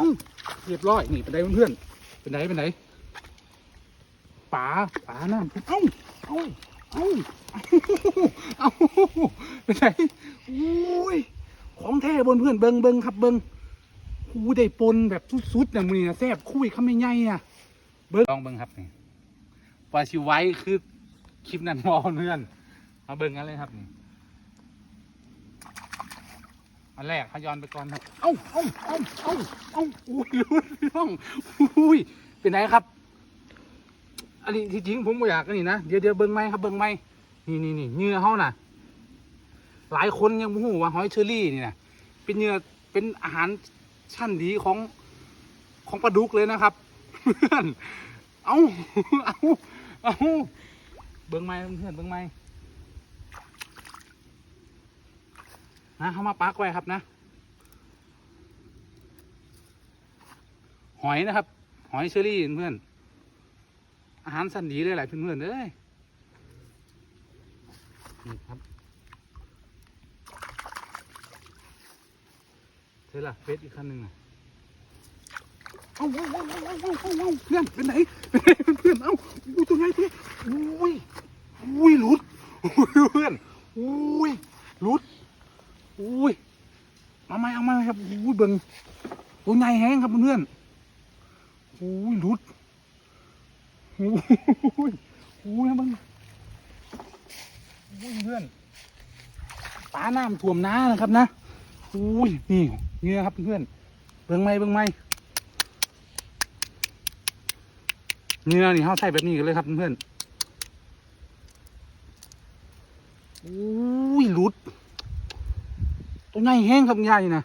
อ้าเรียบร้อยนี่เป็นไดเพื่อนๆเป็นไดเป็นไดป๋าป๋าน้ำเอ้าเอ้าเอ้าเอ้าเป็นไดอุ้ยของแท้บนเพื่อนเบิงเบิงครับเบิงหูได้ปนแบบสุดๆเนี่ยมือนี่นะแซ่บคุยข้าไม่ใหญ่อะเบิ้งลองเบิงครับนี่ปลาชิไว้คือคลิปนั้นมอเพื่อนมาเบิงกันเลยครับนี่ อันแรกพยอนไปก่อนครับ เอ้าเอ้าเอ้าเอ้าเอ้าอุ้ยลุ้นพี่องอุ้ยเป็นไงครับ อันนี้ที่จริงผมอยากอันนี้นะ เดี๋ยวเดี๋ยวเบิ้งไม้ครับเบิ้งไม้นี่นี่นี่เนื้อเขาน่ะ หลายคนยังไม่รู้ว่าหอยเชอรี่นี่นะเป็นเนื้อเป็นอาหารชั้นดีของของปลาดุกเลยนะครับเพื่อน เอ้าเอ้าเอ้าเบิ้งไม้เพื่อนเบิ้งไม้ นะเขามาปักไว้ครับนะ หอยนะครับ หอยเชอรี่เพื่อนอาหารสันดีเลยหลายเพื่อนๆเอ้ยนี่ครับเท่าล่ะเฟสอีกคันหนึ่งอะเอาเอาเอาเอาเอาเอาเอาเพื่อนเป็นไหนเป็นไหนเพื่อนเอ้าอุ้ยตัวไหนเพื่อนอุ้ยอุ้ยหลุดอุ้ยเพื่อนอุ้ยหลุด อุ้ยเอาไหมเอาไหมครับอุ้ยเบิ่งตัวใหญ่แห้งครับเพื่อนอุ้ยหลุดอุ้ยอุ้ยมันอุ้ยเพื่อนปลาน้ำท่วมน้านะครับนะอุ้ยนี่เงี้ยครับเพื่อนเบิ่งไหมเบิ่งไหมเนื้อนี่เขาใส่แบบนี้กันเลยครับเพื่อนอุ้ยหลุด ตัวใหญ่แห้งครับใหญ่นะ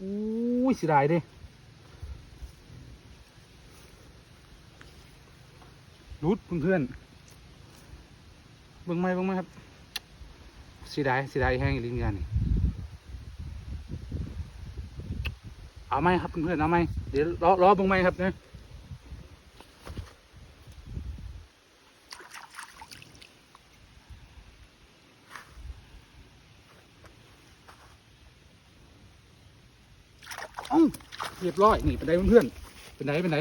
อุ้ยเสียดายเด้รุดเพื่อนเบิ่งไหมเบิ่งไหมครับเสียดายเสียดายแห้งอีกลิ้นกันนี่เอาไหมครับเพื่อนๆเอาไหมเดี๋ยวรอรอเบิ่งไหมครับเนะ เอ้าเรียบร้อยนี่เป็นไดเพื่อนๆเป็นไดเป็นได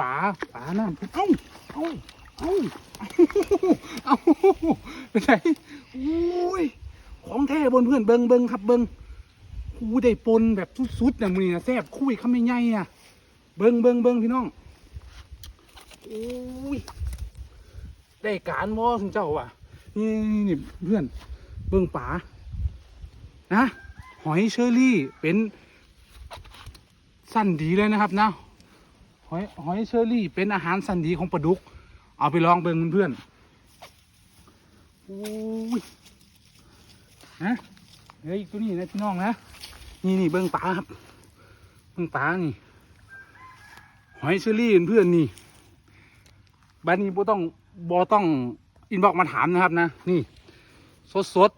ป๋าป๋าน้ำเอ้าเอ้าเอ้าเอ้าเป็นไดอุ้ยของแท้บนเพื่อนเบิงเบิงครับเบิงหูได้ปนแบบสุดๆเนี่ยมือนี่นะแซ่บคุยข้าไม่ใหญ่อะเบิงเบิงเบิงพี่น้องอุ้ยได้การวอถึงเจ้าว่ะนี่นี่เพื่อนเบิงป๋านะ หอยเชอรี่เป็นสั้นดีเลยนะครับนะหอยหอยเชอรี่เป็นอาหารสั้นดีของปลาดุก เอาไปลองเบิ่งเพื่อนๆโอ้ยนะเฮ้ยตัวนี้นะพี่น้องนะนี่นี่เบิ่งปลาครับเบิ่งปลานี่หอยเชอรี่เพื่อนๆนี่บ้านนี้บ่ต้องบ่ต้องอินบอกมาถามนะครับนะ นี่ สดสด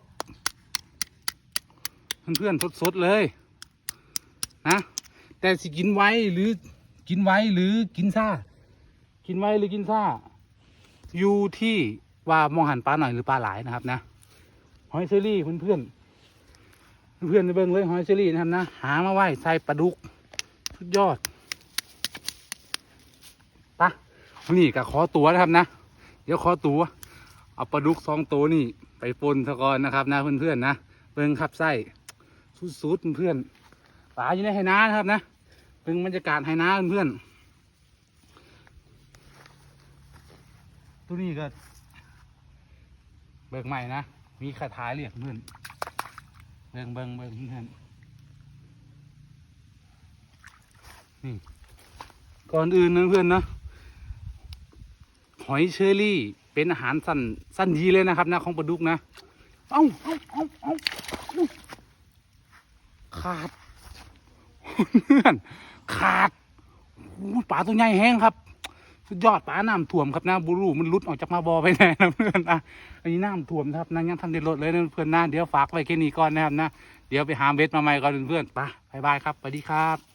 เพื่อนๆสดๆเลยนะแต่สิกินไว้หรือกินไว้หรือกินซ่า กินไว้หรือกินซ่า อยู่ที่ว่ามองหันปลาหน่อยหรือปลาหลายนะครับนะหอยเชอรี่เพื่อนเพื่อนๆเพื่อนๆเบิ่งเลยหอยเชอรี่นะครับนะหามาไว้ใส่ปลาดุกสุดยอดปะนี่ก็ขอตัวนะครับนะ เดี๋ยวขอตัวเอาปลาดุกสองตัวนี่ไปปนสะกอนนะครับนะเพื่อนๆนะเบิ่งครับไส้ สุดๆเพื่อนๆปลาอยู่ในไหนานะครับนะเบิ่งบรรยากาศไหนาเพื่อนๆตัวนี้ก็ เบิ่งใหม่นะ มีคาถาเรียกเพื่อนเบิ่งเบิ่งเบิ่งเพื่อนนี่ก่อนอื่นนะเพื่อนนะหอยเชอรี่เป็นอาหารสั้นสั้นดีเลยนะครับนะของปลาดุกนะ เอ้าเอ้าเอ้าเอ้า ขาดเพื่อนขาดปลาตัวใหญ่แห้งครับสุดยอดปลาน้ำท่วมครับนะบูรูมันลุดออกจากมาบอไปแน่นะเพื่อนนะอันนี้น้ำท่วมครับนั่งยังทำเด็ดรถเลยนะเพื่อนนะเดี๋ยวฝากไว้แค่นี้ก่อนนะครับนะเดี๋ยวไปหาเวทมาใหม่ก่อนเพื่อนๆไปบายบายครับสวัสดีครับ